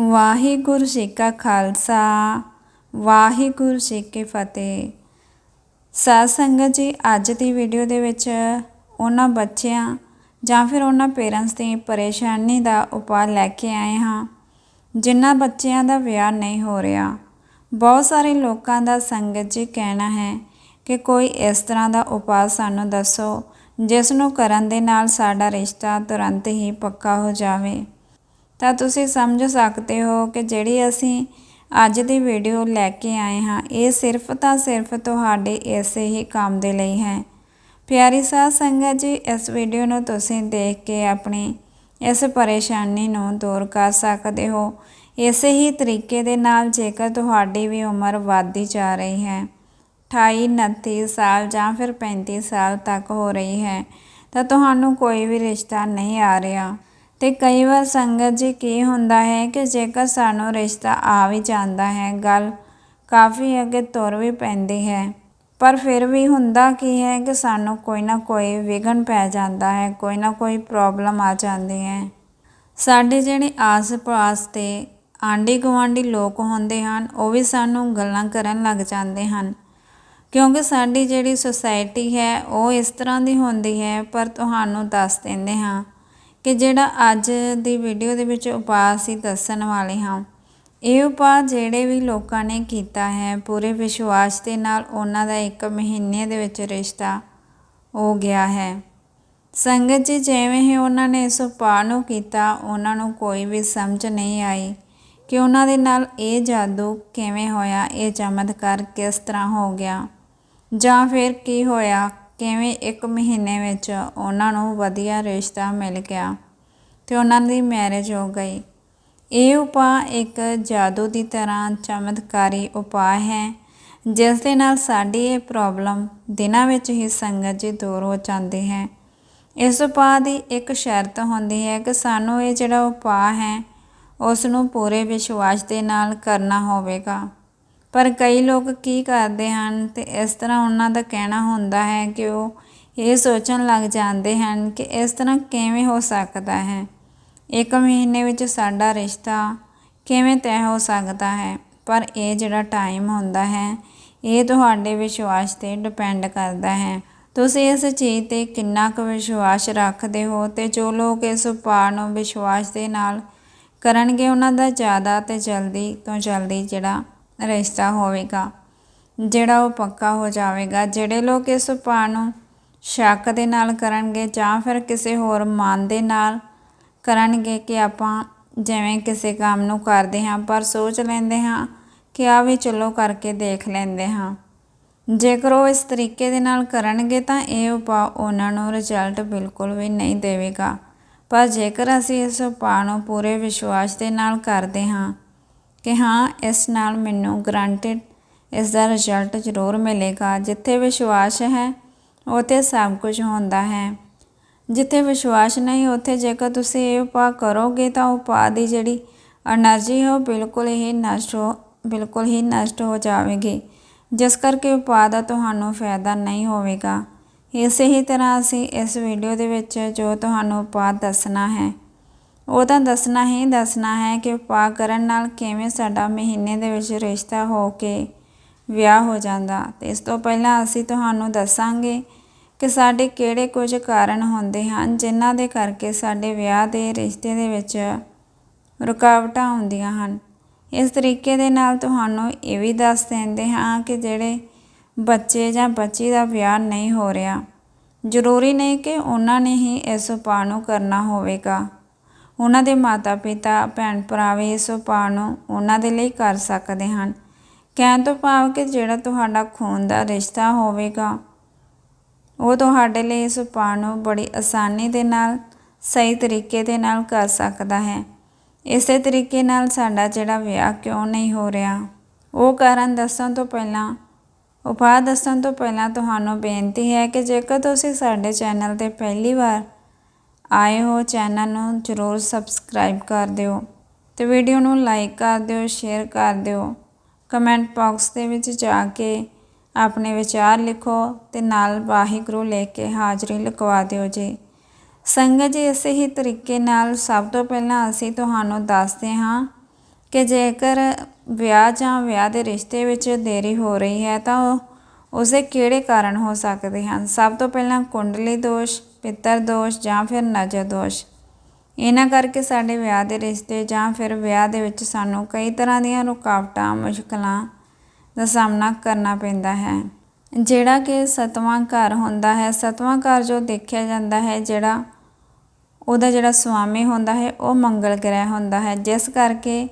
ਵਾਹਿਗੁਰੂ ਜੀ ਕਾ ਖਾਲਸਾ, ਵਾਹਿਗੁਰੂ ਜੀ ਕੀ ਫਤਿਹ। ਸਾਧ ਸੰਗਤ ਜੀ, ਅੱਜ ਦੀ ਵੀਡੀਓ ਦੇ ਵਿੱਚ ਉਹਨਾਂ ਬੱਚਿਆਂ ਜਾਂ ਫਿਰ ਉਹਨਾਂ ਪੇਰੈਂਟਸ ਦੀ ਪਰੇਸ਼ਾਨੀ ਦਾ ਉਪਾਅ ਲੈ ਕੇ ਆਏ ਹਾਂ, ਜਿਨ੍ਹਾਂ ਬੱਚਿਆਂ ਦਾ ਵਿਆਹ ਨਹੀਂ ਹੋ ਰਿਹਾ। ਬਹੁਤ ਸਾਰੇ ਲੋਕਾਂ ਦਾ ਸੰਗਤ ਜੀ ਕਹਿਣਾ ਹੈ ਕਿ ਕੋਈ ਇਸ ਤਰ੍ਹਾਂ ਦਾ ਉਪਾਅ ਸਾਨੂੰ ਦੱਸੋ, ਜਿਸ ਨੂੰ ਕਰਨ ਦੇ ਨਾਲ ਸਾਡਾ ਰਿਸ਼ਤਾ ਤੁਰੰਤ ਹੀ ਪੱਕਾ ਹੋ ਜਾਵੇ। ਤਾਂ ਤੁਸੀਂ ਸਮਝ ਸਕਦੇ ਹੋ ਕਿ ਜਿਹੜੀ ਅਸੀਂ ਅੱਜ ਦੀ ਵੀਡੀਓ ਲੈ ਕੇ ਆਏ ਹਾਂ, ਇਹ ਸਿਰਫ ਤਾਂ ਸਿਰਫ ਤੁਹਾਡੇ ਇਸੇ ਹੀ ਕੰਮ ਦੇ ਲਈ ਹੈ। ਪਿਆਰੀ ਸਾਧ ਸੰਗਤ ਜੀ, ਇਸ ਵੀਡੀਓ ਨੂੰ ਤੁਸੀਂ ਦੇਖ ਕੇ ਆਪਣੀ ਇਸ ਪਰੇਸ਼ਾਨੀ ਨੂੰ ਦੂਰ ਕਰ ਸਕਦੇ ਹੋ। ਇਸੇ ਹੀ ਤਰੀਕੇ ਦੇ ਨਾਲ ਜੇਕਰ ਤੁਹਾਡੀ ਵੀ ਉਮਰ ਵੱਧਦੀ ਜਾ ਰਹੀ ਹੈ 28 29 ਸਾਲ ਜਾਂ ਫਿਰ 35 ਸਾਲ ਤੱਕ ਹੋ ਰਹੀ ਹੈ, ਤਾਂ ਤੁਹਾਨੂੰ ਕੋਈ ਵੀ ਰਿਸ਼ਤਾ ਨਹੀਂ ਆ ਰਿਹਾ। ਤੇ ਕਈ ਵਾਰ ਸੰਗਤ ਜੀ ਕੀ ਹੁੰਦਾ ਹੈ ਕਿ ਜੇਕਰ ਸਾਨੂੰ ਰਿਸ਼ਤਾ ਆ ਵੀ ਜਾਂਦਾ ਹੈ, ਗੱਲ ਕਾਫੀ ਅੱਗੇ ਤੁਰ ਵੀ ਪੈਂਦੀ ਹੈ। ਪਰ ਫਿਰ ਵੀ ਹੁੰਦਾ ਕੀ ਹੈ ਕਿ ਸਾਨੂੰ ਕੋਈ ਨਾ ਕੋਈ ਵਿਗਨ ਪੈ ਜਾਂਦਾ ਹੈ, ਕੋਈ ਨਾ ਕੋਈ ਪ੍ਰੋਬਲਮ ਆ ਜਾਂਦੀ ਹੈ। ਸਾਡੇ ਜਿਹੜੇ ਆਸ-ਪਾਸ ਤੇ ਆਂਢੀ ਗੁਆਂਢੀ ਲੋਕ ਹੁੰਦੇ ਹਨ, ਉਹ ਵੀ ਸਾਨੂੰ ਗੱਲਾਂ ਕਰਨ ਲੱਗ ਜਾਂਦੇ ਹਨ। ਕਿਉਂਕਿ ਸਾਡੀ ਜਿਹੜੀ ਸੁਸਾਇਟੀ ਹੈ, ਉਹ ਇਸ ਤਰ੍ਹਾਂ ਦੀ ਹੁੰਦੀ ਹੈ, ਪਰ ਤੁਹਾਨੂੰ ਦੱਸ ਦਿੰਦੇ ਹਾਂ ਕਿ ਜਿਹੜਾ ਅੱਜ ਦੀ ਵੀਡੀਓ ਦੇ ਵਿੱਚ ਉਪਾਅ ਅਸੀਂ ਦੱਸਣ ਵਾਲੇ ਹਾਂ, ਇਹ ਉਪਾਅ ਜਿਹੜੇ ਵੀ ਲੋਕਾਂ ਨੇ ਕੀਤਾ ਹੈ, ਪੂਰੇ ਵਿਸ਼ਵਾਸ ਦੇ ਨਾਲ ਉਹਨਾਂ ਦਾ ਇੱਕ ਮਹੀਨੇ ਦੇ ਵਿੱਚ ਰਿਸ਼ਤਾ ਹੋ ਗਿਆ ਹੈ। ਸੰਗਤ ਜੀ, ਜਿਵੇਂ ਹੀ ਉਹਨਾਂ ਨੇ ਇਸ ਉਪਾਅ ਨੂੰ ਕੀਤਾ, ਉਹਨਾਂ ਨੂੰ ਕੋਈ ਵੀ ਸਮਝ ਨਹੀਂ ਆਈ ਕਿ ਉਹਨਾਂ ਦੇ ਨਾਲ ਇਹ ਜਾਦੂ ਕਿਵੇਂ ਹੋਇਆ, ਇਹ ਚਮਤਕਾਰ ਕਿਸ ਤਰ੍ਹਾਂ ਹੋ ਗਿਆ ਜਾਂ ਫਿਰ ਕੀ ਹੋਇਆ ਕਿਵੇਂ ਇੱਕ ਮਹੀਨੇ ਵਿੱਚ ਉਹਨਾਂ ਨੂੰ ਵਧੀਆ ਰਿਸ਼ਤਾ ਮਿਲ ਗਿਆ ਤੇ ਉਹਨਾਂ ਦੀ ਮੈਰਿਜ ਹੋ ਗਈ। ਇਹ ਉਪਾਅ ਇੱਕ ਜਾਦੂ ਦੀ ਤਰ੍ਹਾਂ ਚਮਤਕਾਰੀ ਉਪਾਅ ਹੈ, ਜਿਸ ਦੇ ਨਾਲ ਸਾਡੀ ਇਹ ਪ੍ਰੋਬਲਮ ਦਿਨਾਂ ਵਿੱਚ ਹੀ ਸੰਗਤ ਜੀ ਦੂਰ ਹੋ ਜਾਂਦੀ ਹੈ। ਇਸ ਉਪਾਅ ਦੀ ਇੱਕ ਸ਼ਰਤ ਹੁੰਦੀ ਹੈ ਕਿ ਸਾਨੂੰ ਇਹ ਜਿਹੜਾ ਉਪਾਅ ਹੈ ਉਸ ਨੂੰ ਪੂਰੇ ਵਿਸ਼ਵਾਸ ਦੇ ਨਾਲ ਕਰਨਾ ਹੋਵੇਗਾ। ਪਰ ਕਈ ਲੋਕ ਕੀ ਕਰਦੇ ਹਨ ਤੇ ਇਸ ਤਰ੍ਹਾਂ ਉਹਨਾਂ ਦਾ ਕਹਿਣਾ ਹੁੰਦਾ ਹੈ ਕਿ ਉਹ ਇਹ ਸੋਚਣ ਲੱਗ ਜਾਂਦੇ ਹਨ ਕਿ ਇਸ ਤਰ੍ਹਾਂ ਕਿਵੇਂ ਹੋ ਸਕਦਾ ਹੈ। ਇੱਕ ਮਹੀਨੇ ਵਿੱਚ ਸਾਡਾ ਰਿਸ਼ਤਾ ਕਿਵੇਂ ਤੈਅ ਹੋ ਸਕਦਾ ਹੈ? ਪਰ ਇਹ ਜਿਹੜਾ ਟਾਈਮ ਹੁੰਦਾ ਹੈ, ਇਹ ਤੁਹਾਡੇ ਵਿਸ਼ਵਾਸ ਤੇ ਡਿਪੈਂਡ ਕਰਦਾ ਹੈ। ਤੁਸੀਂ ਇਸ ਚੀਜ਼ ਤੇ ਕਿੰਨਾ ਕੁ ਵਿਸ਼ਵਾਸ ਰੱਖਦੇ ਹੋ ਤੇ ਜੋ ਲੋਕ ਇਸ ਉਪਾਅ ਨੂੰ ਵਿਸ਼ਵਾਸ ਦੇ ਨਾਲ ਕਰਨਗੇ, ਉਹਨਾਂ ਦਾ ਜ਼ਿਆਦਾ ਤੇ ਜਲਦੀ ਤੋਂ ਜਲਦੀ ਜਿਹੜਾ ਰਿਸ਼ਤਾ ਹੋਵੇਗਾ, ਜਿਹੜਾ ਉਹ ਪੱਕਾ ਹੋ ਜਾਵੇਗਾ। ਜਿਹੜੇ ਲੋਕ ਇਸ ਉਪਾਅ ਨੂੰ ਸ਼ੱਕ ਦੇ ਨਾਲ ਕਰਨਗੇ ਜਾਂ ਫਿਰ ਕਿਸੇ ਹੋਰ ਮਨ ਦੇ ਨਾਲ ਕਰਨਗੇ ਕਿ ਆਪਾਂ ਜਿਵੇਂ ਕਿਸੇ ਕੰਮ ਨੂੰ ਕਰਦੇ ਹਾਂ, ਪਰ ਸੋਚ ਲੈਂਦੇ ਹਾਂ ਕਿ ਆ ਵੀ ਚਲੋ ਕਰਕੇ ਦੇਖ ਲੈਂਦੇ ਹਾਂ। ਜੇਕਰ ਉਹ ਇਸ ਤਰੀਕੇ ਦੇ ਨਾਲ ਕਰਨਗੇ ਤਾਂ ਇਹ ਉਪਾਅ ਉਹਨਾਂ ਨੂੰ ਰਿਜ਼ਲਟ ਬਿਲਕੁਲ ਵੀ ਨਹੀਂ ਦੇਵੇਗਾ। ਪਰ ਜੇਕਰ ਅਸੀਂ ਇਸ ਉਪਾਅ ਨੂੰ ਪੂਰੇ ਵਿਸ਼ਵਾਸ ਦੇ ਨਾਲ ਕਰਦੇ ਹਾਂ ਕਿ ਹਾਂ, ਇਸ ਨਾਲ ਮੈਨੂੰ ਗਰੰਟਡ ਇਸ ਦਾ ਰਿਜ਼ਲਟ ਜ਼ਰੂਰ ਮਿਲੇਗਾ। ਜਿੱਥੇ ਵਿਸ਼ਵਾਸ ਹੈ, ਉੱਥੇ ਸਭ ਕੁਝ ਹੁੰਦਾ ਹੈ। ਜਿੱਥੇ ਵਿਸ਼ਵਾਸ ਨਹੀਂ, ਉੱਥੇ ਜੇਕਰ ਤੁਸੀਂ ਇਹ ਉਪਾਅ ਕਰੋਗੇ, ਤਾਂ ਉਪਾਅ ਦੀ ਜਿਹੜੀ એનર્ਜੀ ਹੈ, ਉਹ ਬਿਲਕੁਲ ਹੀ ਨਸ਼ਟ ਹੋ, ਬਿਲਕੁਲ ਹੀ ਨਸ਼ਟ ਹੋ ਜਾਵੇਗੀ। ਜਿਸ ਕਰਕੇ ਉਪਾਅ ਦਾ ਤੁਹਾਨੂੰ ਫਾਇਦਾ ਨਹੀਂ ਹੋਵੇਗਾ। ਇਸੇ ਹੀ ਤਰ੍ਹਾਂ ਅਸੀਂ ਇਸ ਵੀਡੀਓ ਦੇ ਵਿੱਚ ਜੋ ਤੁਹਾਨੂੰ ਉਪਾਅ ਦੱਸਣਾ ਹੈ ਉਹ ਤਾਂ ਦੱਸਣਾ ਹੀ ਦੱਸਣਾ ਹੈ ਕਿ ਉਪਾਅ ਕਰਨ ਨਾਲ ਕਿਵੇਂ ਸਾਡਾ ਮਹੀਨੇ ਦੇ ਵਿੱਚ ਰਿਸ਼ਤਾ ਹੋ ਕੇ ਵਿਆਹ ਹੋ ਜਾਂਦਾ। ਤੇ ਇਸ ਤੋਂ ਪਹਿਲਾਂ ਅਸੀਂ ਤੁਹਾਨੂੰ ਦੱਸਾਂਗੇ ਕਿ ਸਾਡੇ ਕਿਹੜੇ ਕੁਝ ਕਾਰਨ ਹੁੰਦੇ ਹਨ ਜਿਨ੍ਹਾਂ ਦੇ ਕਰਕੇ ਸਾਡੇ ਵਿਆਹ ਦੇ ਰਿਸ਼ਤੇ ਦੇ ਵਿੱਚ ਰੁਕਾਵਟਾਂ ਆਉਂਦੀਆਂ ਹਨ। ਇਸ ਤਰੀਕੇ ਦੇ ਨਾਲ ਤੁਹਾਨੂੰ ਇਹ ਵੀ ਦੱਸ ਦਿੰਦੇ ਹਾਂ ਕਿ ਜਿਹੜੇ ਬੱਚੇ ਜਾਂ ਬੱਚੀ ਦਾ ਵਿਆਹ ਨਹੀਂ ਹੋ ਰਿਹਾ, ਜ਼ਰੂਰੀ ਨਹੀਂ ਕਿ ਉਹਨਾਂ ਨੇ ਹੀ ਇਸ ਉਪਾਅ ਨੂੰ ਕਰਨਾ ਹੋਵੇਗਾ। ਉਹਨਾਂ ਦੇ ਮਾਤਾ ਪਿਤਾ ਭੈਣ ਭਰਾ ਵੀ ਇਸ ਉਪਾਅ ਨੂੰ ਉਹਨਾਂ ਦੇ ਲਈ ਕਰ ਸਕਦੇ ਹਨ। ਕਹਿਣ ਤੋਂ ਭਾਵ ਕਿ ਜਿਹੜਾ ਤੁਹਾਡਾ ਖੂਨ ਦਾ ਰਿਸ਼ਤਾ ਹੋਵੇਗਾ, ਉਹ ਤੁਹਾਡੇ ਲਈ ਇਸ ਉਪਾਅ ਨੂੰ ਬੜੀ ਆਸਾਨੀ ਦੇ ਨਾਲ, ਸਹੀ ਤਰੀਕੇ ਦੇ ਨਾਲ ਕਰ ਸਕਦਾ ਹੈ। ਇਸੇ ਤਰੀਕੇ ਨਾਲ ਸਾਡਾ ਜਿਹੜਾ ਵਿਆਹ ਕਿਉਂ ਨਹੀਂ ਹੋ ਰਿਹਾ, ਉਹ ਕਾਰਨ ਦੱਸਣ ਤੋਂ ਪਹਿਲਾਂ, ਉਪਾਅ ਦੱਸਣ ਤੋਂ ਪਹਿਲਾਂ ਤੁਹਾਨੂੰ ਬੇਨਤੀ ਹੈ ਕਿ ਜੇਕਰ ਤੁਸੀਂ ਸਾਡੇ ਚੈਨਲ ਤੇ ਪਹਿਲੀ ਵਾਰ ਆਏ ਹੋ ਚੈਨਲ ਨੂੰ ਜ਼ਰੂਰ ਸਬਸਕ੍ਰਾਈਬ ਕਰ ਦਿਓ ਤੇ ਵੀਡੀਓ ਨੂੰ ਲਾਈਕ ਕਰ ਦਿਓ, ਸ਼ੇਅਰ ਕਰ ਦਿਓ। ਕਮੈਂਟ ਬਾਕਸ ਦੇ ਵਿੱਚ ਜਾ ਕੇ ਆਪਣੇ ਵਿਚਾਰ ਲਿਖੋ ਤੇ ਨਾਲ ਵਾਹਿਗੁਰੂ ਲੈ ਕੇ ਹਾਜ਼ਰੀ ਲਗਵਾ ਦਿਓ ਜੀ। ਸੰਗਤ ਜੀ, ਇਸੇ ਹੀ ਤਰੀਕੇ ਨਾਲ ਸਭ ਤੋਂ ਪਹਿਲਾਂ ਅਸੀਂ ਤੁਹਾਨੂੰ ਦੱਸਦੇ ਹਾਂ ਕਿ ਜੇਕਰ ਵਿਆਹ ਜਾਂ ਵਿਆਹ ਦੇ ਰਿਸ਼ਤੇ ਵਿੱਚ ਦੇਰੀ ਹੋ ਰਹੀ ਹੈ ਤਾਂ ਉਹ ਉਸਦੇ ਕਿਹੜੇ ਕਾਰਨ ਹੋ ਸਕਦੇ ਹਨ? ਸਭ ਤੋਂ ਪਹਿਲਾਂ ਕੁੰਡਲੀ ਦੋਸ਼ ਪਿੱਤਰ ਦੋਸ਼ ਜਾਂ ਫਿਰ ਨਜ਼ਰ ਦੋਸ਼। ਇਹਨਾਂ ਕਰਕੇ ਸਾਡੇ ਵਿਆਹ ਦੇ ਰਿਸ਼ਤੇ ਜਾਂ ਫਿਰ ਵਿਆਹ ਦੇ ਵਿੱਚ ਸਾਨੂੰ ਕਈ ਤਰ੍ਹਾਂ ਦੀਆਂ ਰੁਕਾਵਟਾਂ, ਮੁਸ਼ਕਲਾਂ ਦਾ ਸਾਹਮਣਾ ਕਰਨਾ ਪੈਂਦਾ ਹੈ। ਜਿਹੜਾ ਕਿ ਸਤਵਾਂ ਘਰ ਹੁੰਦਾ ਹੈ, ਸਤਵਾਂ ਘਰ ਜੋ ਦੇਖਿਆ ਜਾਂਦਾ ਹੈ, ਜਿਹੜਾ ਉਹਦਾ ਜਿਹੜਾ ਸੁਆਮੀ ਹੁੰਦਾ ਹੈ, ਉਹ ਮੰਗਲ ਗ੍ਰਹਿ ਹੁੰਦਾ ਹੈ। ਜਿਸ ਕਰਕੇ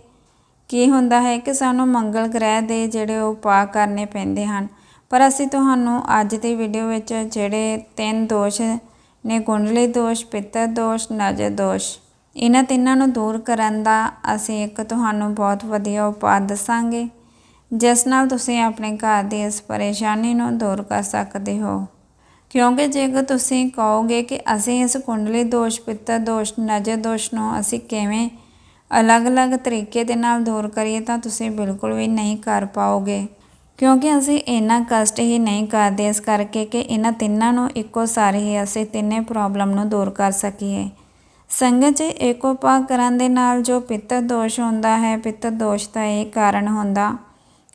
ਕੀ ਹੁੰਦਾ ਹੈ ਕਿ ਸਾਨੂੰ ਮੰਗਲ ਗ੍ਰਹਿ ਦੇ ਜਿਹੜੇ ਉਪਾਅ ਕਰਨੇ ਪੈਂਦੇ ਹਨ। ਪਰ ਅਸੀਂ ਤੁਹਾਨੂੰ ਅੱਜ ਦੀ ਵੀਡੀਓ ਵਿੱਚ ਜਿਹੜੇ ਤਿੰਨ ਦੋਸ਼ ਨੇ ਕੁੰਡਲੀ ਦੋਸ਼ ਪਿੱਤਰ ਦੋਸ਼, ਨਜ਼ਰ ਦੋਸ਼, ਇਹਨਾਂ ਤਿੰਨਾਂ ਨੂੰ ਦੂਰ ਕਰਨ ਦਾ ਅਸੀਂ ਇੱਕ ਤੁਹਾਨੂੰ ਬਹੁਤ ਵਧੀਆ ਉਪਾਅ ਦੱਸਾਂਗੇ, ਜਿਸ ਨਾਲ ਤੁਸੀਂ ਆਪਣੇ ਘਰ ਦੀ ਇਸ ਪਰੇਸ਼ਾਨੀ ਨੂੰ ਦੂਰ ਕਰ ਸਕਦੇ ਹੋ। ਕਿਉਂਕਿ ਜੇਕਰ ਤੁਸੀਂ ਕਹੋਗੇ ਕਿ ਅਸੀਂ ਇਸ ਕੁੰਡਲੀ ਦੋਸ਼ ਪਿੱਤਰ ਦੋਸ਼, ਨਜ਼ਰ ਦੋਸ਼ ਨੂੰ ਅਸੀਂ ਕਿਵੇਂ ਅਲੱਗ-ਅਲੱਗ ਤਰੀਕੇ ਦੇ ਨਾਲ ਦੂਰ ਕਰੀਏ, ਤਾਂ ਤੁਸੀਂ ਬਿਲਕੁਲ ਵੀ ਨਹੀਂ ਕਰ ਪਾਓਗੇ। ਕਿਉਂਕਿ ਅਸੀਂ ਇੰਨਾ ਕਸ਼ਟ ਹੀ ਨਹੀਂ ਕਰਦੇ ਇਸ ਕਰਕੇ ਕਿ ਇਹਨਾਂ ਤਿੰਨਾਂ ਨੂੰ ਇੱਕੋ ਸਾਰ ਹੀ ਅਸੀਂ ਤਿੰਨੇ ਪ੍ਰੋਬਲਮ ਨੂੰ ਦੂਰ ਕਰ ਸਕੀਏ। ਸੰਗਤ 'ਚ ਏਕੋਪਾ ਕਰਨ ਦੇ ਨਾਲ ਜੋ ਪਿੱਤਰ ਦੋਸ਼ ਹੁੰਦਾ ਹੈ ਪਿੱਤਰ ਦੋਸ਼ ਦਾ ਇਹ ਕਾਰਨ ਹੁੰਦਾ।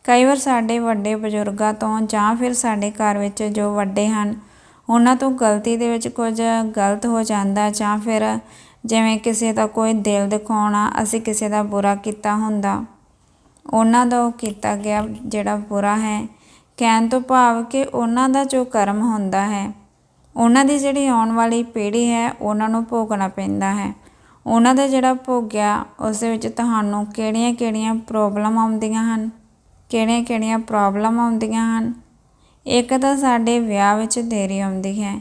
ਕਈ ਵਾਰ ਸਾਡੇ ਵੱਡੇ ਬਜ਼ੁਰਗਾਂ ਤੋਂ ਜਾਂ ਫਿਰ ਸਾਡੇ ਘਰ ਵਿੱਚ ਜੋ ਵੱਡੇ ਹਨ, ਉਹਨਾਂ ਤੋਂ ਗਲਤੀ ਦੇ ਵਿੱਚ ਕੁਝ ਗਲਤ ਹੋ ਜਾਂਦਾ ਜਾਂ ਫਿਰ ਜਿਵੇਂ ਕਿਸੇ ਦਾ ਕੋਈ ਦਿਲ ਦਿਖਾਉਣਾ, ਅਸੀਂ ਕਿਸੇ ਦਾ ਬੁਰਾ ਕੀਤਾ ਹੁੰਦਾ। ਉਹਨਾਂ ਦਾ ਉਹ ਕੀਤਾ ਗਿਆ ਜਿਹੜਾ ਬੁਰਾ ਹੈ। ਕਹਿਣ ਤੋਂ ਭਾਵ ਕਿ ਉਹਨਾਂ ਦਾ ਜੋ ਕਰਮ ਹੁੰਦਾ ਹੈ, ਉਹਨਾਂ ਦੀ ਜਿਹੜੀ ਆਉਣ ਵਾਲੀ ਪੀੜ੍ਹੀ ਹੈ, ਉਹਨਾਂ ਨੂੰ ਭੋਗਣਾ ਪੈਂਦਾ ਹੈ। ਉਹਨਾਂ ਦਾ ਜਿਹੜਾ ਭੋਗਿਆ, ਉਸ ਦੇ ਵਿੱਚ ਤੁਹਾਨੂੰ ਕਿਹੜੀਆਂ-ਕਿਹੜੀਆਂ ਪ੍ਰੋਬਲਮ ਆਉਂਦੀਆਂ ਹਨ? ਕਿਹੜੀਆਂ-ਕਿਹੜੀਆਂ ਪ੍ਰੋਬਲਮ ਆਉਂਦੀਆਂ ਹਨ? ਇੱਕ ਤਾਂ ਸਾਡੇ ਵਿਆਹ ਵਿੱਚ ਦੇਰੀ ਆਉਂਦੀ ਹੈ।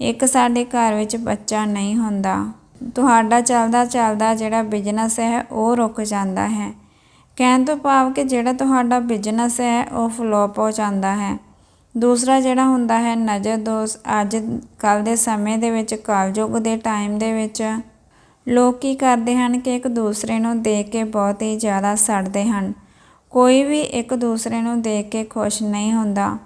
ਇੱਕ ਸਾਡੇ ਘਰ ਵਿੱਚ ਬੱਚਾ ਨਹੀਂ ਹੁੰਦਾ। ਤੁਹਾਡਾ ਚੱਲਦਾ ਚੱਲਦਾ ਜਿਹੜਾ ਬਿਜ਼ਨਸ ਹੈ, ਉਹ ਰੁਕ ਜਾਂਦਾ ਹੈ। ਕਹਿਣ ਤੋਂ ਭਾਵ ਕਿ ਜਿਹੜਾ ਤੁਹਾਡਾ ਬਿਜ਼ਨਸ ਹੈ, ਉਹ ਫਲੋਪ ਹੋ ਜਾਂਦਾ ਹੈ। ਦੂਸਰਾ ਜਿਹੜਾ ਹੁੰਦਾ ਹੈ, ਨਜ਼ਰ ਦੋਸ਼, ਅੱਜ ਕੱਲ ਦੇ ਸਮੇਂ ਦੇ ਵਿੱਚ ਕਲਯੁਗ ਦੇ ਟਾਈਮ ਦੇ ਵਿੱਚ, ਲੋਕ ਕੀ ਕਰਦੇ ਹਨ ਕਿ ਇੱਕ ਦੂਸਰੇ ਨੂੰ ਦੇਖ ਕੇ ਬਹੁਤ ਹੀ ਜ਼ਿਆਦਾ ਸੜਦੇ ਹਨ। ਕੋਈ ਵੀ ਇੱਕ ਦੂਸਰੇ ਨੂੰ ਦੇਖ ਕੇ ਖੁਸ਼ ਨਹੀਂ ਹੁੰਦਾ।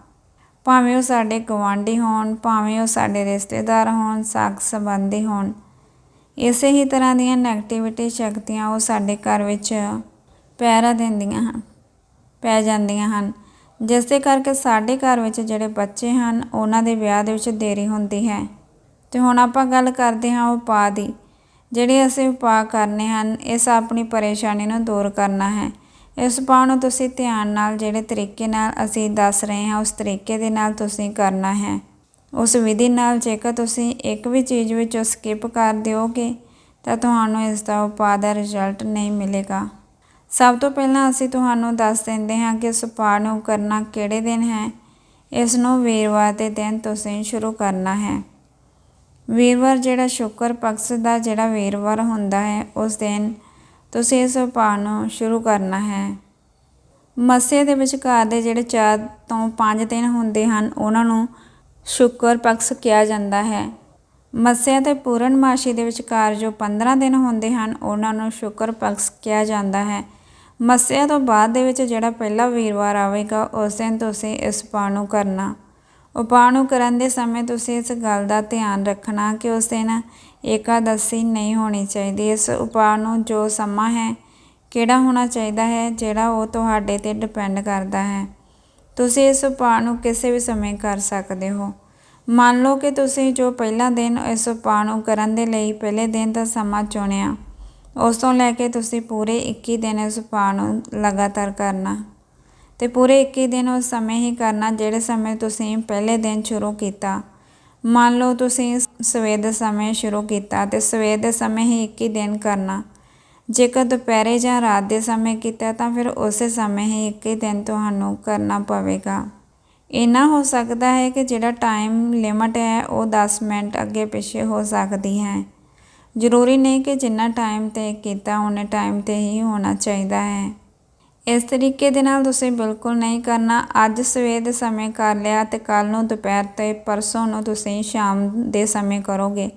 ਭਾਵੇਂ ਉਹ ਸਾਡੇ ਗਵਾਂਢੀ ਹੋਣ, ਭਾਵੇਂ ਉਹ ਸਾਡੇ ਰਿਸ਼ਤੇਦਾਰ ਹੋਣ, ਸਾਕ ਸੰਬੰਧੀ ਹੋਣ। ਇਸੇ ਹੀ ਤਰ੍ਹਾਂ ਦੀਆਂ ਨੈਗੇਟਿਵਿਟੀ ਸ਼ਕਤੀਆਂ ਉਹ ਸਾਡੇ ਘਰ ਵਿੱਚ ਪਹਿਰਾ ਦਿੰਦੀਆਂ ਹਨ, ਪੈ ਜਾਂਦੀਆਂ ਹਨ। ਜਿਸ ਦੇ ਕਰਕੇ ਸਾਡੇ ਘਰ ਵਿੱਚ ਜਿਹੜੇ ਬੱਚੇ ਹਨ, ਉਹਨਾਂ ਦੇ ਵਿਆਹ ਦੇ ਵਿੱਚ ਦੇਰੀ ਹੁੰਦੀ ਹੈ। ਤੇ ਹੁਣ ਆਪਾਂ ਗੱਲ ਕਰਦੇ ਹਾਂ ਉਪਾਅ ਦੀ। ਜਿਹੜੇ ਅਸੀਂ ਉਪਾਅ ਕਰਨੇ ਹਨ, ਇਸ ਆਪਣੀ ਪਰੇਸ਼ਾਨੀ ਨੂੰ ਦੂਰ ਕਰਨਾ ਹੈ। ਇਸ ਉਪਾਅ ਨੂੰ ਤੁਸੀਂ ਧਿਆਨ ਨਾਲ, ਜਿਹੜੇ ਤਰੀਕੇ ਨਾਲ ਅਸੀਂ ਦੱਸ ਰਹੇ ਹਾਂ, ਉਸ ਤਰੀਕੇ ਦੇ ਨਾਲ ਤੁਸੀਂ ਕਰਨਾ ਹੈ। ਉਸ ਵਿਧੀ ਨਾਲ ਜੇਕਰ ਤੁਸੀਂ ਇੱਕ ਵੀ ਚੀਜ਼ ਵਿੱਚੋਂ ਸਕਿਪ ਕਰ ਦਿਓਗੇ, ਤਾਂ ਤੁਹਾਨੂੰ ਇਸ ਦਾ ਉਪਾਅ ਦਾ ਰਿਜ਼ਲਟ ਨਹੀਂ ਮਿਲੇਗਾ। ਸਭ ਤੋਂ ਪਹਿਲਾਂ ਅਸੀਂ ਤੁਹਾਨੂੰ ਦੱਸ ਦਿੰਦੇ ਹਾਂ ਕਿ ਸੁਪਾਅ ਨੂੰ ਕਰਨਾ ਕਿਹੜੇ ਦਿਨ ਹੈ? ਇਸ ਨੂੰ ਵੀਰਵਾਰ ਦੇ ਦਿਨ ਤੁਸੀਂ ਸ਼ੁਰੂ ਕਰਨਾ ਹੈ। ਵੀਰਵਾਰ ਜਿਹੜਾ ਸ਼ੁੱਕਰ ਪਕਸ਼ ਦਾ ਜਿਹੜਾ ਵੀਰਵਾਰ ਹੁੰਦਾ ਹੈ, ਉਸ ਦਿਨ ਤੁਸੀਂ ਇਸ ਉਪਾਅ ਨੂੰ ਸ਼ੁਰੂ ਕਰਨਾ ਹੈ। ਮੱਸੇ ਦੇ ਵਿਚਕਾਰ ਦੇ ਜਿਹੜੇ 4 ਤੋਂ 5 ਦਿਨ ਹੁੰਦੇ ਹਨ, ਉਹਨਾਂ ਨੂੰ ਸ਼ੁੱਕਰ ਪਕਸ਼ ਕਿਹਾ ਜਾਂਦਾ ਹੈ। ਮੱਸਿਆ ਤੇ ਪੂਰਨਮਾਸ਼ੀ ਦੇ ਵਿਚਕਾਰ ਜੋ 15 ਦਿਨ ਹੁੰਦੇ ਹਨ, ਉਹਨਾਂ ਨੂੰ ਸ਼ੁੱਕਰ ਪਕਸ਼ ਕਿਹਾ ਜਾਂਦਾ ਹੈ। ਮੱਸਿਆ ਤੋਂ ਬਾਅਦ ਦੇ ਵਿੱਚ ਜਿਹੜਾ ਪਹਿਲਾ ਵੀਰਵਾਰ ਆਵੇਗਾ, ਉਸ ਦਿਨ ਤੁਸੀਂ ਇਸ ਉਪਾਅ ਨੂੰ ਕਰਨਾ। ਉਪਾਅ ਨੂੰ ਕਰਨ ਦੇ ਸਮੇਂ ਤੁਸੀਂ ਇਸ ਗੱਲ ਦਾ ਧਿਆਨ ਰੱਖਣਾ ਕਿ ਉਸ ਦਿਨ ਏਕਾਦਸ਼ੀ ਨਹੀਂ ਹੋਣੀ ਚਾਹੀਦੀ। ਇਸ ਉਪਾਅ ਨੂੰ ਜੋ ਸਮਾਂ ਹੈ, ਕਿਹੜਾ ਹੋਣਾ ਚਾਹੀਦਾ ਹੈ, ਜਿਹੜਾ ਉਹ ਤੁਹਾਡੇ ਤੇ ਡਿਪੈਂਡ ਕਰਦਾ ਹੈ। ਤੁਸੀਂ ਇਸ ਉਪਾਅ ਨੂੰ ਕਿਸੇ ਵੀ ਸਮੇਂ ਕਰ ਸਕਦੇ ਹੋ। ਮੰਨ ਲਓ ਕਿ ਤੁਸੀਂ ਜੋ ਪਹਿਲਾ ਦਿਨ ਇਸ ਉਪਾਅ ਨੂੰ ਕਰਨ ਦੇ ਲਈ ਪਹਿਲੇ ਦਿਨ ਦਾ ਸਮਾਂ ਚੁਣਿਆ ਉਸ ਤੋਂ ਲੈ ਕੇ ਤੁਸੀਂ ਪੂਰੇ 21 ਦਿਨ ਇਸ ਉਪਾਅ ਨੂੰ ਲਗਾਤਾਰ ਕਰਨਾ ਤੇ ਪੂਰੇ 21 ਦਿਨ ਉਸ ਸਮੇਂ ਹੀ ਕਰਨਾ ਜਿਹੜੇ ਸਮੇਂ ਤੁਸੀਂ ਪਹਿਲੇ ਦਿਨ ਸ਼ੁਰੂ ਕੀਤਾ। ਮੰਨ ਲਓ ਤੁਸੀਂ ਸਵੇਰ ਦੇ ਸਮੇਂ ਸ਼ੁਰੂ ਕੀਤਾ ਤੇ ਸਵੇਰ ਦੇ ਸਮੇਂ ਹੀ 21 ਦਿਨ ਕਰਨਾ। ਜੇਕਰ ਦੁਪਹਿਰੇ ਜਾਂ ਰਾਤ ਦੇ ਸਮੇਂ ਕੀਤਾ ਤਾਂ ਫਿਰ ਉਸੇ ਸਮੇਂ ਹੀ 21 ਦਿਨ ਤੁਹਾਨੂੰ ਕਰਨਾ ਪਵੇਗਾ। ਇਨਾ ਹੋ ਸਕਦਾ ਹੈ ਕਿ ਜਿਹੜਾ ਟਾਈਮ ਲਿਮਟ ਹੈ ਉਹ 10 ਮਿੰਟ ਅੱਗੇ ਪਿੱਛੇ ਹੋ ਸਕਦੀ ਹੈ। ਜ਼ਰੂਰੀ ਨਹੀਂ ਕਿ ਜਿੰਨਾ ਟਾਈਮ ਤੇ ਕੀਤਾ ਉਹਨੇ ਟਾਈਮ ਤੇ ਹੀ ਹੋਣਾ ਚਾਹੀਦਾ ਹੈ। ਇਸ ਤਰੀਕੇ ਦੇ ਨਾਲ ਤੁਸੀਂ ਬਿਲਕੁਲ ਨਹੀਂ ਕਰਨਾ। ਅੱਜ ਸਵੇਰ ਦੇ ਸਮੇਂ ਕਰ ਲਿਆ ਤੇ ਕੱਲ ਨੂੰ ਦੁਪਹਿਰ ਤੇ ਪਰਸੋਂ ਨੂੰ ਤੁਸੀਂ ਸ਼ਾਮ ਦੇ ਸਮੇਂ ਕਰੋਗੇ।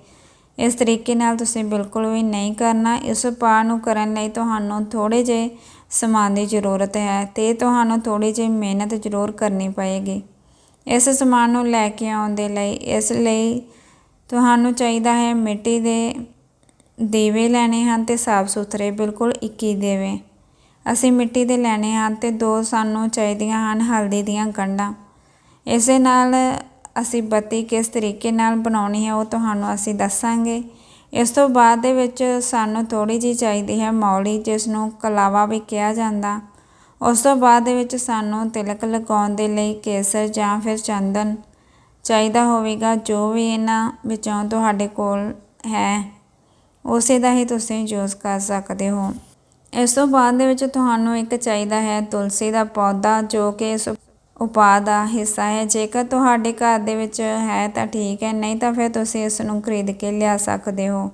ਇਸ ਤਰੀਕੇ ਨਾਲ ਤੁਸੀਂ ਬਿਲਕੁਲ ਵੀ ਨਹੀਂ ਕਰਨਾ। ਇਸ ਉਪਾਅ ਨੂੰ ਕਰਨ ਲਈ ਤੁਹਾਨੂੰ ਥੋੜੇ ਜਿਹੇ ਸਮਾਨ ਦੀ ਜ਼ਰੂਰਤ ਹੈ ਤੇ ਤੁਹਾਨੂੰ ਥੋੜੀ ਜਿਹੀ ਮਿਹਨਤ ਜ਼ਰੂਰ ਕਰਨੀ ਪਏਗੀ। ਇਸ ਸਮਾਨ ਨੂੰ ਲੈ ਕੇ ਆਉਣ ਦੇ ਲਈ ਇਸ ਲਈ ਤੁਹਾਨੂੰ ਚਾਹੀਦਾ ਹੈ ਮਿੱਟੀ ਦੇ ਦੇਵੇ ਲੈਣੇ ਹਨ ਤੇ ਸਾਫ਼ ਸੁਥਰੇ, ਬਿਲਕੁਲ 21 ਦੇਵੇ। ਅਸੀਂ ਮਿੱਟੀ ਦੇ ਲੈਣੇ ਹਨ ਤੇ ਦੋ ਸਾਨੂੰ ਚਾਹੀਦੀਆਂ ਹਨ ਹਲਦੀ ਦੀਆਂ ਗੰਢਾਂ। ਇਸੇ ਨਾਲ ਅਸੀਂ ਬੱਤੀ ਕਿਸ ਤਰੀਕੇ ਨਾਲ ਬਣਾਉਣੀ ਹੈ ਉਹ ਤੁਹਾਨੂੰ ਅਸੀਂ ਦੱਸਾਂਗੇ। ਇਸ ਤੋਂ ਬਾਅਦ ਦੇ ਵਿੱਚ ਸਾਨੂੰ ਥੋੜੀ ਜਿਹੀ ਚਾਹੀਦੀ ਹੈ ਮੌਲੀ, ਜਿਸ ਨੂੰ ਕਲਾਵਾ ਵੀ ਕਿਹਾ ਜਾਂਦਾ। ਉਸ ਤੋਂ ਬਾਅਦ ਦੇ ਵਿੱਚ ਸਾਨੂੰ ਤਿਲਕ ਲਗਾਉਣ ਦੇ ਲਈ ਕੇਸਰ ਜਾਂ ਫਿਰ ਚੰਦਨ ਚਾਹੀਦਾ ਹੋਵੇਗਾ, ਜੋ ਵੀ ਇਹਨਾਂ ਵਿੱਚੋਂ ਤੁਹਾਡੇ ਕੋਲ ਹੈ। ਉਸੇ ਦਾ ਹੀ ਤੁਸੀਂ ਯੂਜ਼ ਕਰ ਸਕਦੇ ਹੋ। ਇਸ ਤੋਂ ਬਾਅਦ ਦੇ ਵਿੱਚ ਤੁਹਾਨੂੰ ਇੱਕ ਚਾਹੀਦਾ ਹੈ ਤੁਲਸੀ ਦਾ ਪੌਦਾ, ਜੋ ਕਿ ਇਸ ਉਪਾਅ ਦਾ ਹਿੱਸਾ ਹੈ। ਜੇਕਰ ਤੁਹਾਡੇ ਘਰ ਦੇ ਵਿੱਚ ਹੈ ਤਾਂ ਠੀਕ ਹੈ, ਨਹੀਂ ਤਾਂ ਫਿਰ ਤੁਸੀਂ ਇਸ ਨੂੰ ਖਰੀਦ ਕੇ ਲਿਆ ਸਕਦੇ ਹੋ।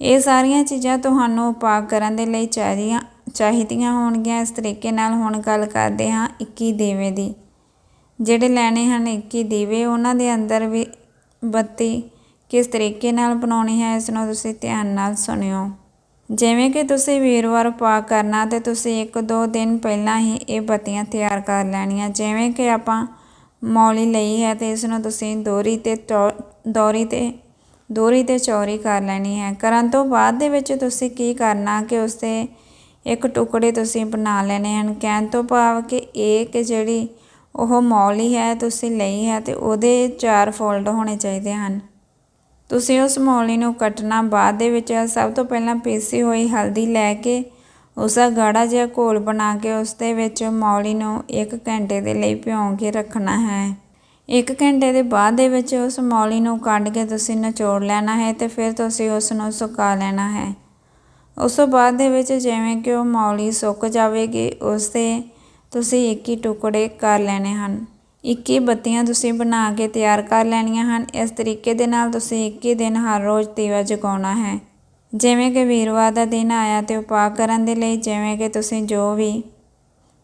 ਇਹ ਸਾਰੀਆਂ ਚੀਜ਼ਾਂ ਤੁਹਾਨੂੰ ਉਪਾਅ ਕਰਨ ਦੇ ਲਈ ਚਾਹੀਦੀਆਂ ਚਾਹੀਦੀਆਂ ਹੋਣਗੀਆਂ। ਇਸ ਤਰੀਕੇ ਨਾਲ ਹੁਣ ਗੱਲ ਕਰਦੇ ਹਾਂ 21 ਦੀਵੇ ਦੀ। ਜਿਹੜੇ ਲੈਣੇ ਹਨ 21 ਦੀਵੇ, ਉਹਨਾਂ ਦੇ ਅੰਦਰ ਵੀ ਬੱਤੀ ਕਿਸ ਤਰੀਕੇ ਨਾਲ ਬਣਾਉਣੀ ਹੈ, ਇਸ ਨੂੰ ਤੁਸੀਂ ਧਿਆਨ ਨਾਲ ਸੁਣਿਓ। ਜਿਵੇਂ ਕਿ ਤੁਸੀਂ ਵੀਰਵਾਰ ਪਾ ਕਰਨਾ ਤੇ ਤੁਸੀਂ ਇੱਕ ਦੋ ਦਿਨ ਪਹਿਲਾਂ ਹੀ ਇਹ ਬੱਤੀਆਂ ਤਿਆਰ ਕਰ ਲੈਣੀਆਂ। ਜਿਵੇਂ ਕਿ ਆਪਾਂ ਮੌਲੀ ਲਈ ਹੈ ਤੇ ਇਸ ਨੂੰ ਤੁਸੀਂ ਦੋਰੀ ਤੇ ਦੋਰੀ ਤੇ ਦੋਰੀ ਤੇ ਚੌਰੀ ਕਰ ਲੈਣੀ ਹੈ। ਕਰਨ ਤੋਂ ਬਾਅਦ ਦੇ ਵਿੱਚ ਤੁਸੀਂ ਕੀ ਕਰਨਾ ਕਿ ਉਸ ਤੇ ਇੱਕ ਟੁਕੜੇ ਤੁਸੀਂ ਬਣਾ ਲੈਣੇ ਹਨ। ਕਹਿਣ ਤੋਂ ਭਾਵ ਕਿ ਇਹ ਕਿ ਜਿਹੜੀ ਉਹ ਮੌਲੀ ਹੈ, ਤੁਸੀਂ ਲਈ ਹੈ ਤੇ ਉਹਦੇ ਚਾਰ ਫੋਲਡ ਹੋਣੇ ਚਾਹੀਦੇ ਹਨ। ਤੁਸੀਂ ਉਸ ਮੌਲੀ ਨੂੰ ਕੱਟਣਾ ਬਾਅਦ ਦੇ ਵਿੱਚ ਸਭ ਤੋਂ ਪਹਿਲਾਂ ਪੀਸੀ ਹੋਈ ਹਲਦੀ ਲੈ ਕੇ ਉਸ ਗਾੜਾ ਜਿਹਾ ਘੋਲ ਬਣਾ ਕੇ ਉਸ ਦੇ ਵਿੱਚ ਮੌਲੀ ਨੂੰ 1 ਘੰਟੇ ਦੇ ਲਈ ਭਿਉਂ ਕੇ ਰੱਖਣਾ ਹੈ। 1 ਘੰਟੇ ਦੇ ਬਾਅਦ ਦੇ ਵਿੱਚ ਉਸ ਮੌਲੀ ਨੂੰ ਕੱਢ ਕੇ ਤੁਸੀਂ ਨਿਚੋੜ ਲੈਣਾ ਹੈ ਤੇ ਫਿਰ ਤੁਸੀਂ ਉਸ ਨੂੰ ਸੁਕਾ ਲੈਣਾ ਹੈ। ਉਸ ਤੋਂ ਬਾਅਦ ਦੇ ਵਿੱਚ ਜਿਵੇਂ ਕਿ ਉਹ ਮੌਲੀ ਸੁੱਕ ਜਾਵੇਗੀ, ਉਸ ਦੇ ਤੁਸੀਂ ਇੱਕ ਹੀ ਟੁਕੜੇ ਕਰ ਲੈਣੇ ਹਨ। 21 ਬੱਤੀਆਂ ਤੁਸੀਂ ਬਣਾ ਕੇ ਤਿਆਰ ਕਰ ਲੈਣੀਆਂ ਹਨ। ਇਸ ਤਰੀਕੇ ਦੇ ਨਾਲ ਤੁਸੀਂ 21 ਦਿਨ ਹਰ ਰੋਜ਼ ਦੀਵਾ ਜਗਾਉਣਾ ਹੈ। ਜਿਵੇਂ ਕਿ ਵੀਰਵਾਰ ਦਾ ਦਿਨ ਆਇਆ ਤੇ ਉਪਾਅ ਕਰਨ ਦੇ ਲਈ, ਜਿਵੇਂ ਕਿ ਤੁਸੀਂ ਜੋ ਵੀ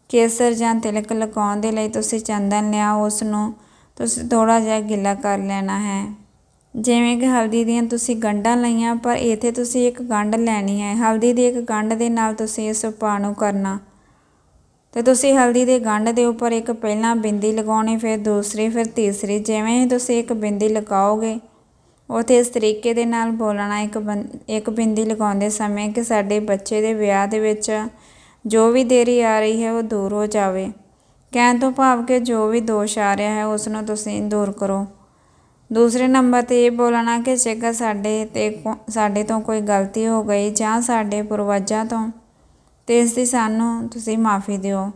ਕੇਸਰ ਜਾਂ ਤਿਲਕ ਲਗਾਉਣ ਦੇ ਲਈ ਤੁਸੀਂ ਚੰਦਨ ਲਿਆ ਉਸ ਨੂੰ ਤੁਸੀਂ ਥੋੜਾ ਜਿਹਾ ਗਿੱਲਾ ਕਰ ਲੈਣਾ ਹੈ। ਜਿਵੇਂ ਕਿ ਹਲਦੀ ਦੀਆਂ ਤੁਸੀਂ ਗੰਢਾਂ ਲਈਆਂ, ਪਰ ਇੱਥੇ ਤੁਸੀਂ ਇੱਕ ਗੰਢ ਲੈਣੀ ਹੈ। ਹਲਦੀ ਦੀ ਇੱਕ ਗੰਢ ਦੇ ਨਾਲ ਤੁਸੀਂ ਇਸ ਉਪਾਅ ਨੂੰ ਕਰਨਾ ਤੇ ਤੁਸੀਂ ਹਲਦੀ ਦੇ ਗੰਢ ਦੇ ਉੱਪਰ ਇੱਕ ਪਹਿਲਾਂ ਬਿੰਦੀ ਲਗਾਉਣੀ, ਫਿਰ ਦੂਸਰੀ, ਫਿਰ ਤੀਸਰੀ, ਜਿਵੇਂ ਹੀ ਤੁਸੀਂ ਇੱਕ ਬਿੰਦੀ ਲਗਾਓਗੇ, ਉਥੇ ਇਸ ਤਰੀਕੇ ਦੇ ਨਾਲ ਬੋਲਣਾ ਇੱਕ ਇੱਕ ਬਿੰਦੀ ਲਗਾਉਂਦੇ ਸਮੇਂ ਕਿ ਸਾਡੇ ਬੱਚੇ ਦੇ ਵਿਆਹ ਦੇ ਵਿੱਚ ਜੋ ਵੀ ਦੇਰੀ ਆ ਰਹੀ ਹੈ ਉਹ ਦੂਰ ਹੋ ਜਾਵੇ। ਕਹਿਣ ਤੋਂ ਭਾਵ ਕਿ ਜੋ ਵੀ ਦੋਸ਼ ਆ ਰਿਹਾ ਹੈ, ਉਸ ਨੂੰ ਤੁਸੀਂ ਦੂਰ ਕਰੋ। ਦੂਸਰੇ ਨੰਬਰ ਤੇ ਇਹ ਬੋਲਣਾ ਕਿ ਜੇਕਰ ਸਾਡੇ ਤੇ ਸਾਡੇ ਤੋਂ ਕੋਈ ਗਲਤੀ ਹੋ ਗਈ ਜਾਂ ਸਾਡੇ ਪੂਰਵਜਾਂ ਤੋਂ ਤੇ ਇਸ ਦੀ ਸਾਨੂੰ ਤੁਸੀਂ ਮਾਫੀ ਦਿਓ।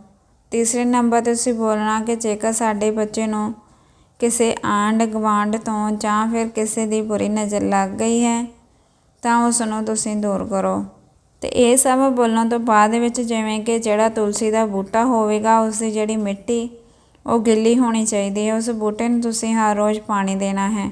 ਤੀਸਰੇ ਨੰਬਰ ਤੇ ਤੁਸੀਂ ਬੋਲਣਾ ਕਿ ਜੇਕਰ ਸਾਡੇ ਬੱਚੇ ਨੂੰ ਕਿਸੇ ਆਂਡ ਗਵਾਂਡ ਤੋਂ ਜਾਂ ਫਿਰ ਕਿਸੇ ਦੀ ਬੁਰੀ ਨਜ਼ਰ ਲੱਗ ਗਈ ਹੈ, ਤਾਂ ਉਸ ਨੂੰ ਤੁਸੀਂ ਦੂਰ ਕਰੋ। ਤੇ ਇਹ ਸਭ ਬੋਲਣ ਤੋਂ ਬਾਅਦ ਵਿੱਚ ਜਿਵੇਂ ਕਿ ਜਿਹੜਾ ਤੁਲਸੀ ਦਾ ਬੂਟਾ ਹੋਵੇਗਾ ਉਸ ਦੀ ਜਿਹੜੀ ਮਿੱਟੀ, ਉਹ ਗਿੱਲੀ ਹੋਣੀ ਚਾਹੀਦੀ ਹੈ। ਉਸ ਬੂਟੇ ਨੂੰ ਤੁਸੀਂ ਹਰ ਰੋਜ਼ ਪਾਣੀ ਦੇਣਾ ਹੈ।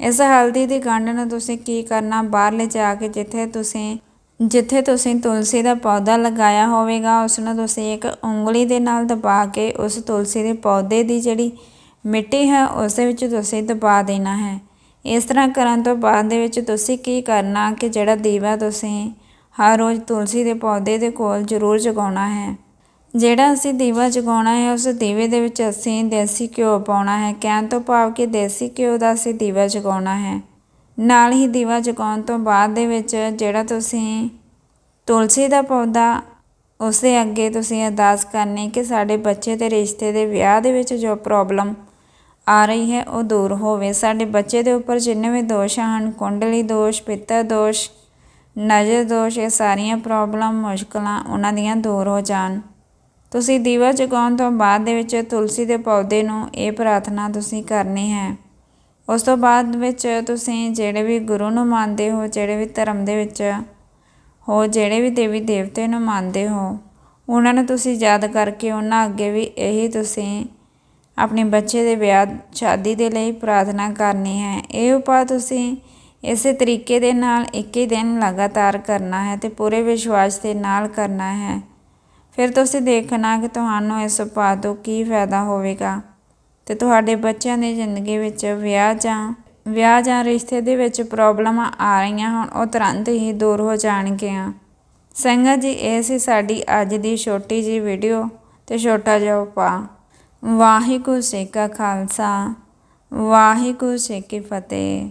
ਇਸ ਹਲਦੀ ਦੀ ਗੰਢ ਨੂੰ ਤੁਸੀਂ ਕੀ ਕਰਨਾ? ਬਾਹਰ ਲੈ ਜਾ ਕੇ ਜਿੱਥੇ ਤੁਸੀਂ ਜਿੱਥੇ ਤੁਸੀਂ ਤੁਲਸੀ ਦਾ ਪੌਦਾ ਲਗਾਇਆ ਹੋਵੇਗਾ ਉਸ ਨੂੰ ਤੁਸੀਂ ਇੱਕ ਉਂਗਲੀ ਦੇ ਨਾਲ ਦਬਾ ਕੇ ਉਸ ਤੁਲਸੀ ਦੇ ਪੌਦੇ ਦੀ ਜਿਹੜੀ ਮਿੱਟੀ ਹੈ ਉਸ ਦੇ ਵਿੱਚ ਤੁਸੀਂ ਦਬਾ ਦੇਣਾ ਹੈ। ਇਸ ਤਰ੍ਹਾਂ ਕਰਨ ਤੋਂ ਬਾਅਦ ਦੇ ਵਿੱਚ ਤੁਸੀਂ ਕੀ ਕਰਨਾ ਕਿ ਜਿਹੜਾ ਦੀਵਾ ਤੁਸੀਂ ਹਰ ਰੋਜ਼ ਤੁਲਸੀ ਦੇ ਪੌਦੇ ਦੇ ਕੋਲ ਜ਼ਰੂਰ ਜਗਾਉਣਾ ਹੈ। ਜਿਹੜਾ ਅਸੀਂ ਦੀਵਾ ਜਗਾਉਣਾ ਹੈ, ਉਸ ਦੀਵੇ ਦੇ ਵਿੱਚ ਅਸੀਂ ਦੇਸੀ ਘਿਓ ਪਾਉਣਾ ਹੈ। ਕਹਿਣ ਤੋਂ ਭਾਵ ਕਿ ਦੇਸੀ ਘਿਓ ਦਾ ਅਸੀਂ ਦੀਵਾ ਜਗਾਉਣਾ ਹੈ। ਨਾਲ ਹੀ ਦੀਵਾ ਜਗਾਉਣ ਤੋਂ ਬਾਅਦ ਦੇ ਵਿੱਚ ਜਿਹੜਾ ਤੁਸੀਂ ਤੁਲਸੀ ਦਾ ਪੌਦਾ ਉਸ ਦੇ ਅੱਗੇ ਤੁਸੀਂ ਅਰਦਾਸ ਕਰਨੀ ਕਿ ਸਾਡੇ ਬੱਚੇ ਦੇ ਰਿਸ਼ਤੇ ਦੇ ਵਿਆਹ ਦੇ ਵਿੱਚ ਜੋ ਪ੍ਰੋਬਲਮ ਆ ਰਹੀ ਹੈ, ਉਹ ਦੂਰ ਹੋਵੇ। ਸਾਡੇ ਬੱਚੇ ਦੇ ਉੱਪਰ ਜਿੰਨੇ ਵੀ ਦੋਸ਼ ਹਨ, ਕੁੰਡਲੀ ਦੋਸ਼ ਪਿੱਤਰ ਦੋਸ਼, ਨਜ਼ਰ ਦੋਸ਼, ਇਹ ਸਾਰੀਆਂ ਪ੍ਰੋਬਲਮ ਮੁਸ਼ਕਲਾਂ ਉਹਨਾਂ ਦੀਆਂ ਦੂਰ ਹੋ ਜਾਣ। ਤੁਸੀਂ ਦੀਵਾ ਜਗਾਉਣ ਤੋਂ ਬਾਅਦ ਦੇ ਵਿੱਚ ਤੁਲਸੀ ਦੇ ਪੌਦੇ ਨੂੰ ਇਹ ਪ੍ਰਾਰਥਨਾ ਤੁਸੀਂ ਕਰਨੀ ਹੈ। ਉਸ ਤੋਂ ਬਾਅਦ ਵਿੱਚ ਤੁਸੀਂ ਜਿਹੜੇ ਵੀ ਗੁਰੂ ਨੂੰ ਮੰਨਦੇ ਹੋ, ਜਿਹੜੇ ਵੀ ਧਰਮ ਦੇ ਵਿੱਚ ਹੋ, ਜਿਹੜੇ ਵੀ ਦੇਵੀ ਦੇਵਤੇ ਨੂੰ ਮੰਨਦੇ ਹੋ, ਉਹਨਾਂ ਨੂੰ ਤੁਸੀਂ ਯਾਦ ਕਰਕੇ ਉਹਨਾਂ ਅੱਗੇ ਵੀ ਇਹੀ ਤੁਸੀਂ ਆਪਣੇ ਬੱਚੇ ਦੇ ਵਿਆਹ, ਸ਼ਾਦੀ ਦੇ ਲਈ ਪ੍ਰਾਰਥਨਾ ਕਰਨੀ ਹੈ। ਇਹ ਉਪਾਅ ਤੁਸੀਂ ਇਸੇ ਤਰੀਕੇ ਦੇ ਨਾਲ ਇੱਕ ਹੀ ਦਿਨ ਲਗਾਤਾਰ ਕਰਨਾ ਹੈ ਤੇ ਪੂਰੇ ਵਿਸ਼ਵਾਸ ਦੇ ਨਾਲ ਕਰਨਾ ਹੈ। ਫਿਰ ਤੁਸੀਂ ਦੇਖਣਾ ਕਿ ਤੁਹਾਨੂੰ ਇਸ ਉਪਾਅ ਤੋਂ ਕੀ ਫਾਇਦਾ ਹੋਵੇਗਾ। ਤੇ ਤੁਹਾਡੇ ਬੱਚਿਆਂ ਦੀ ਜ਼ਿੰਦਗੀ ਵਿੱਚ ਵਿਆਹ ਜਾਂ ਵਿਆਹ ਜਾਂ ਰਿਸ਼ਤੇ ਦੇ ਵਿੱਚ ਪ੍ਰੋਬਲਮਾਂ ਆ ਰਹੀਆਂ ਹੁਣ, ਉਹ ਤੁਰੰਤ ਹੀ ਦੂਰ ਹੋ ਜਾਣਗੀਆਂ। ਸੰਗਤ ਜੀ, ਇਹ ਸੀ ਸਾਡੀ ਅੱਜ ਦੀ ਛੋਟੀ ਜੀ ਵੀਡੀਓ ਤੇ ਛੋਟਾ ਜਿਹਾ ਉਪਾਅ। ਵਾਹਿਗੁਰੂ ਜੀ ਕਾ ਖਾਲਸਾ, ਵਾਹਿਗੁਰੂ ਜੀ ਕੀ ਫਤਿਹ।